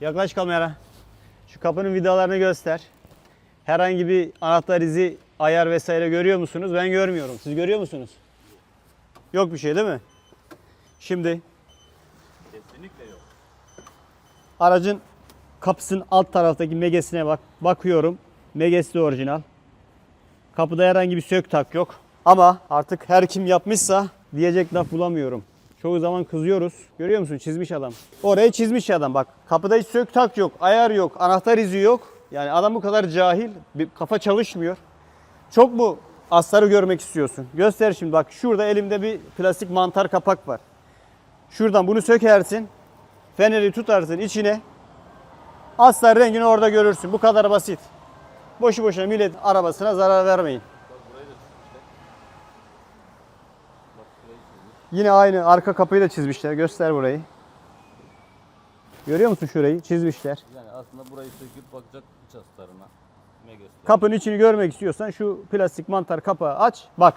Yaklaş kamera. Şu kapının vidalarını göster. Herhangi bir anahtar izi, ayar vesaire görüyor musunuz? Ben görmüyorum. Siz görüyor musunuz? Yok bir şey değil mi? Şimdi Kesinlikle yok. aracın kapısının alt taraftaki megesine bak. Bakıyorum. Megesi de orijinal. Kapıda herhangi bir sök tak yok. Ama artık her kim yapmışsa diyecek laf bulamıyorum. Çoğu zaman kızıyoruz. Görüyor musun? Çizmiş adam. Orayı çizmiş adam bak. Kapıda hiç sök tak yok. Ayar yok. Anahtar izi yok. Yani adam bu kadar cahil. Bir kafa çalışmıyor. Çok mu astarı görmek istiyorsun? Göster şimdi bak. Şurada elimde bir plastik mantar kapak var. Şuradan bunu sökersin. Feneri tutarsın içine. Astar rengini orada görürsün. Bu kadar basit. Boşu boşuna millet arabasına zarar vermeyin. Bak burayı da çizmişler. Bak burayı çizmiş. Yine aynı arka kapıyı da çizmişler. Göster burayı. Görüyor musun şurayı? Çizmişler. Yani aslında burayı söküp bakacak iç astarına. Kapının içini görmek istiyorsan şu plastik mantar kapağı aç. Bak